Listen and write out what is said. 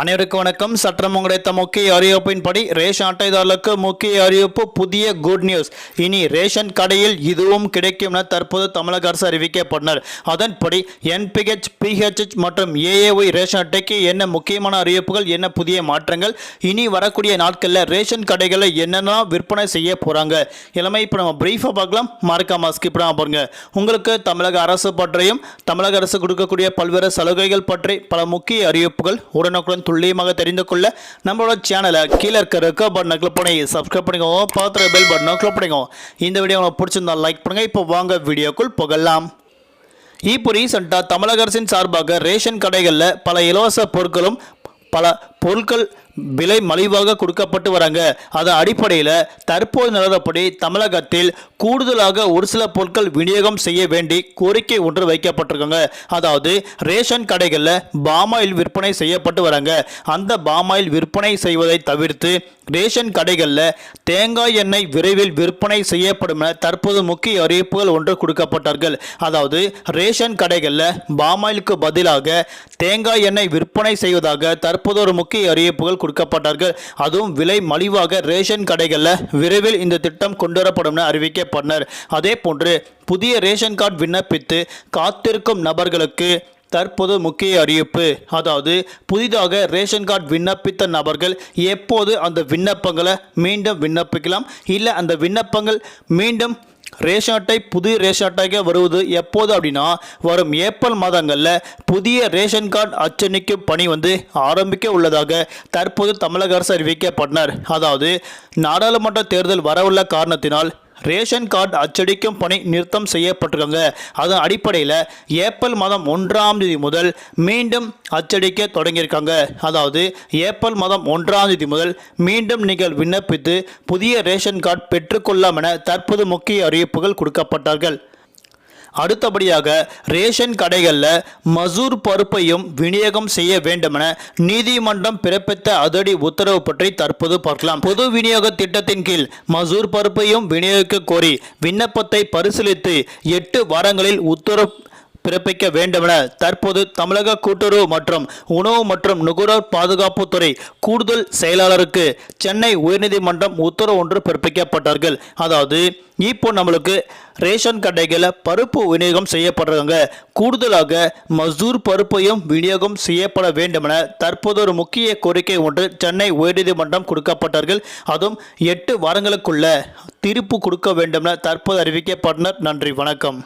அனைவருக்கும் வணக்கம். சற்றம் கிடைத்த முக்கிய அறிவிப்பின்படி ரேஷன் அட்டைதாரர்களுக்கு முக்கிய அறிவிப்பு புதிய குட் நியூஸ் இனி ரேஷன் கடையில் இதுவும் கிடைக்கும் என தற்போது தமிழக அரசு அறிவிக்கப்பட்டனர். அதன்படி என்பிஹெச் பிஹெச்ஹெச் மற்றும் ஏஏஒய் ரேஷன் அட்டைக்கு என்ன முக்கியமான அறிவிப்புகள் என்ன புதிய மாற்றங்கள்? இனி வரக்கூடிய நாட்களில் ரேஷன் கடைகளை என்னென்ன விற்பனை செய்ய போகிறாங்க எல்லாமே இப்போ நம்ம பிரீஃபாக பார்க்கலாம். மறக்காம ஸ்கிப் பண்ணாம பாருங்க. உங்களுக்கு தமிழக அரசு பற்றியும் தமிழக அரசு கொடுக்கக்கூடிய பல்வேறு சலுகைகள் பற்றி பல முக்கிய அறிவிப்புகள் உடனுக்குடன் துல்லியமாக தெரிந்து கொள்ள நம்மளோட சேனலை கீழே இருக்க ரெக்க பட்டனை கிளிக் பண்ணி சப்ஸ்கிரைப் பண்ணிக்கோங்க பார்த்துற பெல் பட்டனை கிளிக் பண்ணிக்கோங்க இந்த வீடியோ உங்களுக்கு பிடிச்சிருந்தா லைக் பண்ணுங்க. இப்போ வாங்க வீடியோக்குள் புகழலாம் இப்போ ரீசெண்டாக தமிழக அரசின் சார்பாக ரேஷன் கடைகளில் பல இலவச பொருட்களும் பல பொருட்கள் விலை மலிவாக கொடுக்கப்பட்டு வராங்க. அதன் அடிப்படையில் தற்போது நிலவரப்படி தமிழகத்தில் கூடுதலாக ஒரு சில பொருட்கள் விநியோகம் செய்ய வேண்டி கோரிக்கை ஒன்று வைக்கப்பட்டிருக்காங்க. அதாவது ரேஷன் கடைகளில் பாமாயில் விற்பனை செய்யப்பட்டு வராங்க. அந்த பாமாயில் விற்பனை செய்வதை தவிர்த்து ரேஷன் கடைகளில் தேங்காய் எண்ணெய் விரைவில் விற்பனை செய்யப்படும் என தற்போது முக்கிய அறிவிப்புகள் ஒன்று கொடுக்கப்பட்டார்கள். அதாவது ரேஷன் கடைகளில் பாமாயிலுக்கு பதிலாக தேங்காய் எண்ணெய் விற்பனை செய்வதாக தற்போது ஒரு முக்கிய அறிவிப்புகள் கொடுக்கப்பட்டார்கள். அதுவும் விலை மலிவாக ரேஷன் கடைகளில் விரைவில் இந்த திட்டம் கொண்டு வரப்படும் என அறிவிக்கப்பட்டனர். அதே போன்று புதிய ரேஷன் கார்டு விண்ணப்பித்து காத்திருக்கும் நபர்களுக்கு தற்போது முக்கிய அறிவிப்பு. அதாவது புதிதாக ரேஷன் கார்டு விண்ணப்பித்த நபர்கள் எப்போது அந்த விண்ணப்பங்களை மீண்டும் விண்ணப்பிக்கலாம்? இல்லை அந்த விண்ணப்பங்கள் மீண்டும் ரேஷன் அட்டை புதிய ரேஷன் அட்டைக்கு வருவது எப்போது அப்படின்னா வரும் ஏப்ரல் மாதங்களில் புதிய ரேஷன் கார்டு அச்சணிக்கும் பணி வந்து ஆரம்பிக்க உள்ளதாக தற்போது தமிழக அரசு அறிவிக்கப்பட்டனர். அதாவது நாடாளுமன்ற தேர்தல் வரவுள்ள காரணத்தினால் ரேஷன் கார்டு அச்சடிக்கும் பணி நிறுத்தம் செய்யப்பட்டிருக்காங்க அதன் அடிப்படையில் ஏப்ரல் மாதம் ஒன்றாம் தேதி முதல் மீண்டும் அச்சடிக்க தொடங்கியிருக்காங்க. அதாவது ஏப்ரல் மாதம் ஒன்றாம் தேதி முதல் மீண்டும் நீங்கள் விண்ணப்பித்து புதிய ரேஷன் கார்டு பெற்றுக்கொள்ளலாம் என தற்போது முக்கிய அறிவிப்புகள் கொடுக்கப்பட்டார்கள். அடுத்தபடியாக ரேஷன் கடைகளில் மசூர் பருப்பையும் விநியோகம் செய்ய வேண்டுமென நீதிமன்றம் பிறப்பித்த அதிரடி உத்தரவு பற்றி தற்போது பார்க்கலாம். பொது விநியோக திட்டத்தின் கீழ் மசூர் பருப்பையும் விநியோகிக்க கோரி விண்ணப்பத்தை பரிசீலித்து எட்டு வாரங்களில் உத்தரவு பிறப்பிக்க வேண்டுமென தற்போது தமிழக கூட்டுறவு மற்றும் உணவு மற்றும் நுகர்வோர் பாதுகாப்புத்துறை கூடுதல் செயலாளருக்கு சென்னை உயர்நீதிமன்றம் உத்தரவு ஒன்று பிறப்பிக்கப்பட்டார்கள். அதாவது இப்போ நம்மளுக்கு ரேஷன் கடைகளில் பருப்பு விநியோகம் செய்யப்படுறாங்க கூடுதலாக மசூர் பருப்பையும் விநியோகம் செய்யப்பட வேண்டுமென தற்போது ஒரு முக்கிய கோரிக்கை ஒன்று சென்னை உயர்நீதிமன்றம் கொடுக்கப்பட்டார்கள். அதுவும் எட்டு வாரங்களுக்குள்ள தீர்ப்பு கொடுக்க வேண்டுமென தற்போது அறிவிக்கப்பட்டனர். நன்றி வணக்கம்.